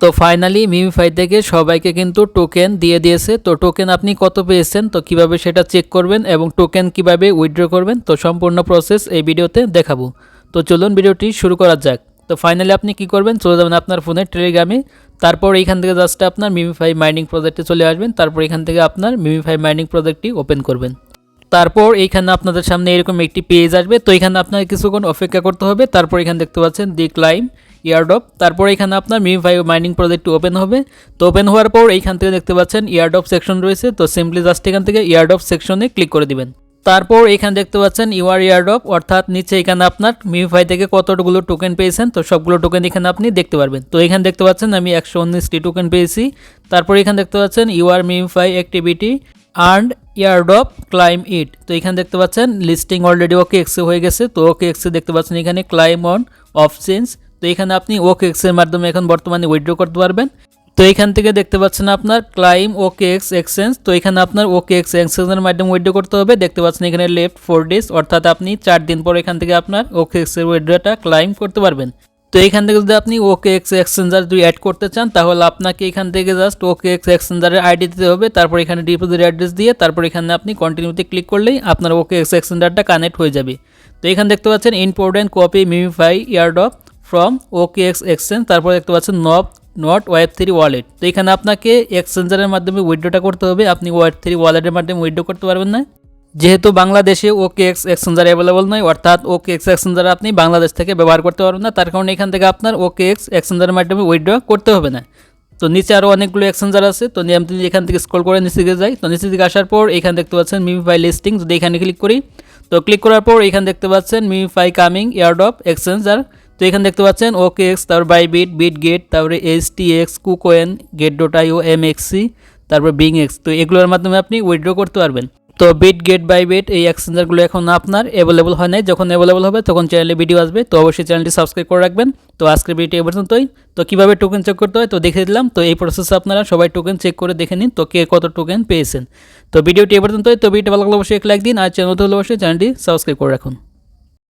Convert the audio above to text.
তো finally MemeFi থেকে সবাইকে কিন্তু টোকেন দিয়ে দিয়েছে। তো টোকেন আপনি কত পেয়েছেন? তো কীভাবে সেটা চেক করবেন এবং টোকেন কীভাবে উইথড্র করবেন? তো সম্পূর্ণ প্রসেস এই ভিডিওতে দেখাবো। তো চলুন ভিডিওটি শুরু করা যাক। তো ফাইনালি আপনি কি করবেন? চলে যাবেন আপনার ফোনের টেলিগ্রামে তারপর এইখান থেকে জাস্ট আপনার মিমিফাই মাইনিং প্রজেক্টে চলে আসবেন। তারপর এখান থেকে আপনার মিমিফাই মাইনিং প্রজেক্টটি ওপেন করবেন। তারপর এইখানে আপনাদের সামনে এরকম একটি পেজ আসবে। তো এখানে আপনার কিছুক্ষণ অপেক্ষা করতে হবে। তারপর এখানে দেখতে পাচ্ছেন দি ক্লাইম ইয়ারডপ। তারপর এখানে আপনার মিমিফাই মাইনিং প্রজেক্টটি ওপেন হবে। তো ওপেন হওয়ার পর এইখান থেকে দেখতে পাচ্ছেন ইয়ারডপ সেকশন রয়েছে। তো সিম্পলি জাস্ট এখান থেকে ইয়ারডপ সেকশনে ক্লিক করে দিবেন। তারপর এখানে দেখতে পাচ্ছেন ইউআর ইয়ারডপ, অর্থাৎ নিচে এখানে আপনার মিমিফাই থেকে কতগুলো টোকেন পেয়েছেন, তো সবগুলো টোকেন এখানে আপনি দেখতে পারবেন। তো এখানে দেখতে পাচ্ছেন আমি একশো উনিশটি টোকেন পেয়েছি। তারপর এখানে দেখতে পাচ্ছেন your Memefi activity earn airdrop claim it তো এখানে দেখতে পাচ্ছেন লিস্টিং অলরেডি ওকে এক্সে হয়ে গেছে। তো ওকে এক্সে দেখতে পাচ্ছেন এখানে ক্লাইম অন অফ চেঞ্জ তো এখানে আপনি ওকে এক্সের মাধ্যমে এখন বর্তমানে উইথড্র করতে পারবেন। তো এখান থেকে দেখতে পাচ্ছেন আপনার ক্লাইম ওকে এক্স এক্সচেঞ্জ তো এখানে আপনার ওকে এক্স এক্সচেঞ্জের মাধ্যমে উইথড্র করতে হবে। দেখতে পাচ্ছেন এখানে লেফট ফোর ডেজ অর্থাৎ আপনি চার দিন পর এখান থেকে আপনার ওকে এক্সের উইথড্রটা ক্লাইম করতে পারবেন। তো এখান থেকে যদি আপনি ওকে এক্স এক্সচেঞ্জার যদি অ্যাড করতে চান, তাহলে আপনাকে এখান থেকে জাস্ট ওকে এক্স এক্সচেঞ্জারের আইডি দিতে হবে। তারপর এখানে ডিপোজিট অ্যাড্রেস দিয়ে তারপর এখানে আপনি কন্টিনিউতে ক্লিক করলেই আপনার ওকে এক্স এক্সচেঞ্জারটা কানেক্ট হয়ে যাবে। তো এখানে দেখতে পাচ্ছেন important copy Memefi airdrop from OKX exchange তারপর দেখতে পাচ্ছেন নব নট ওয়েব থ্রি ওয়ালেট তো এখানে আপনাকে এক্সচেঞ্জারের মাধ্যমে উইড্রোটা করতে হবে। আপনি ওয়েব থ্রি ওয়ালেটের মাধ্যমে উইড্রো করতে পারবেন না। যেহেতু বাংলাদেশে ওকে এক্স এক্সচেঞ্জার অ্যাভেলেবল নয়, অর্থাৎ ওকে এক্স এক্সচেঞ্জার আপনি বাংলাদেশ থেকে ব্যবহার করতে পারবেন না, তার কারণে এখান থেকে আপনার ওকে এক্স এক্সচেঞ্জারের মাধ্যমে উইড্রো করতে হবে না। তো নিচে আরও অনেকগুলো এক্সচেঞ্জার আছে, তো আমি এখান থেকে স্ক্রল করে নিচে দিকে যাই, তো নিচে দিকে আসার পর এখানে দেখতে পাচ্ছেন মিমিফাই লিস্টিং যদি এখানে ক্লিক করি, তো ক্লিক করার পর এখানে দেখতে পাচ্ছেন মিমিফাই কামিং এয়ারডপ এক্সচেঞ্জার তো এখানে দেখতে পাচ্ছেন ওকে এক্স তারপর বাইবিট বিট গেট তারপরে H T X KuCoin Gate dot IO MEXC তারপর বিং এক্স তো এগুলোর মাধ্যমে আপনি উইথড্র করতে পারবেন। তো বিট গেট বাই বিট এই এক্সচেঞ্জারগুলো এখন আপনার অ্যাভেলেবল হয় নাই। যখন অ্যাভেলেবল হবে তখন চ্যানেলে ভিডিও আসবে। তো অবশ্যই চ্যানেলটি সাবস্ক্রাইব করে রাখবেন। তো আজকের ভিডিওটি এ পর্যন্তই। তো কীভাবে টোকেন চেক করতে হয় তো দেখে দিলাম। তো এই প্রসেসে আপনারা সবাই টোকেন চেক করে দেখে নিন তো কে কত টোকেন পেয়েছেন। তো ভিডিওটি এ পর্যন্তই। তো ভিডিওটি ভালো লাগলে অবশ্যই এক লাইক দিন। আর চ্যানেল হলে অবশ্যই চ্যানেলটি সাবস্ক্রাইব করে রাখুন।